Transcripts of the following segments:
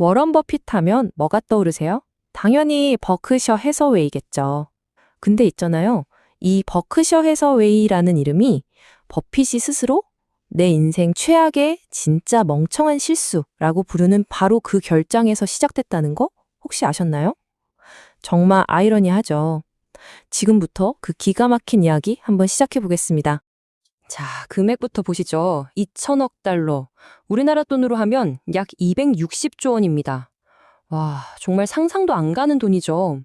워런 버핏 하면 뭐가 떠오르세요? 당연히 버크셔 해서웨이겠죠. 근데 있잖아요. 이 버크셔 해서웨이라는 이름이 버핏이 스스로 내 인생 최악의 진짜 멍청한 실수라고 부르는 바로 그 결장에서 시작됐다는 거 혹시 아셨나요? 정말 아이러니하죠. 지금부터 그 기가 막힌 이야기 한번 시작해 보겠습니다. 자, 금액부터 보시죠. 2천억 달러. 우리나라 돈으로 하면 약 260조 원입니다. 와, 정말 상상도 안 가는 돈이죠.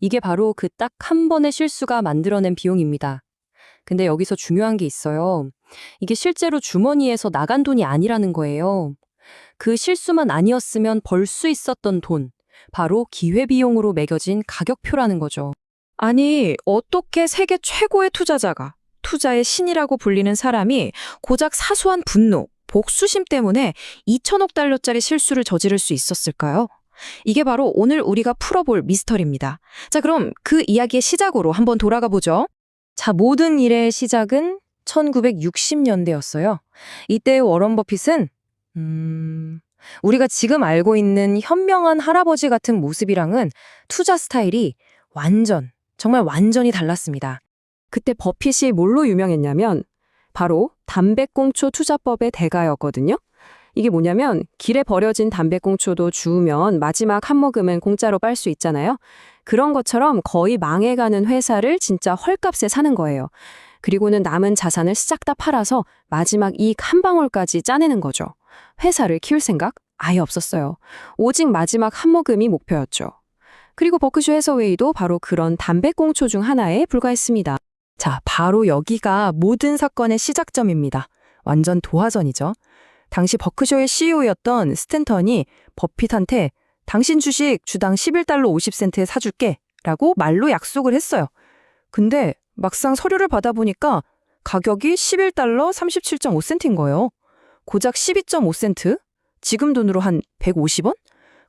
이게 바로 그 딱 한 번의 실수가 만들어낸 비용입니다. 근데 여기서 중요한 게 있어요. 이게 실제로 주머니에서 나간 돈이 아니라는 거예요. 그 실수만 아니었으면 벌 수 있었던 돈, 바로 기회비용으로 매겨진 가격표라는 거죠. 아니, 어떻게 세계 최고의 투자자가 투자의 신이라고 불리는 사람이 고작 사소한 분노, 복수심 때문에 2천억 달러짜리 실수를 저지를 수 있었을까요? 이게 바로 오늘 우리가 풀어볼 미스터리입니다. 자, 그럼 그 이야기의 시작으로 한번 돌아가 보죠. 자, 모든 일의 시작은 1960년대였어요. 이때 워런 버핏은 음, 우리가 지금 알고 있는 현명한 할아버지 같은 모습이랑은 투자 스타일이 완전 정말 완전히 달랐습니다. 그때 버핏이 뭘로 유명했냐면 바로 담배꽁초 투자법의 대가였거든요. 이게 뭐냐면 길에 버려진 담배꽁초도 주우면 마지막 한 모금은 공짜로 빨 수 있잖아요. 그런 것처럼 거의 망해가는 회사를 진짜 헐값에 사는 거예요. 그리고는 남은 자산을 싹 다 팔아서 마지막 이익 한 방울까지 짜내는 거죠. 회사를 키울 생각 아예 없었어요. 오직 마지막 한 모금이 목표였죠. 그리고 버크셔 해서웨이도 바로 그런 담배꽁초 중 하나에 불과했습니다. 자, 바로 여기가 모든 사건의 시작점입니다. 완전 도화전이죠. 당시 버크셔의 CEO였던 스탠턴이 버핏한테 당신 주식 주당 11달러 50센트에 사줄게 라고 말로 약속을 했어요. 근데 막상 서류를 받아보니까 가격이 11달러 37.5센트인 거예요. 고작 12.5센트? 지금 돈으로 한 150원?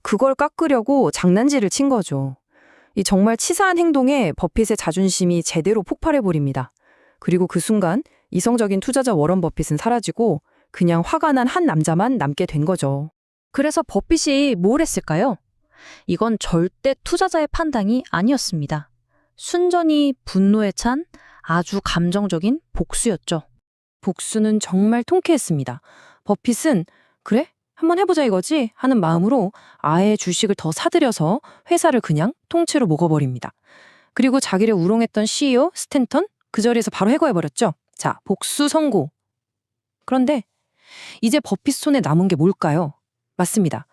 그걸 깎으려고 장난질을 친 거죠. 이 정말 치사한 행동에 버핏의 자존심이 제대로 폭발해버립니다. 그리고 그 순간 이성적인 투자자 워런 버핏은 사라지고 그냥 화가 난 한 남자만 남게 된 거죠. 그래서 버핏이 뭘 했을까요? 이건 절대 투자자의 판단이 아니었습니다. 순전히 분노에 찬 아주 감정적인 복수였죠. 복수는 정말 통쾌했습니다. 버핏은 그래? 한번 해보자 이거지? 하는 마음으로 아예 주식을 더 사들여서 회사를 그냥 통째로 먹어버립니다. 그리고 자기를 우롱했던 CEO 스탠턴 그 자리에서 바로 해고해버렸죠. 자, 복수 성공. 그런데 이제 버핏 손에 남은 게 뭘까요? 맞습니다.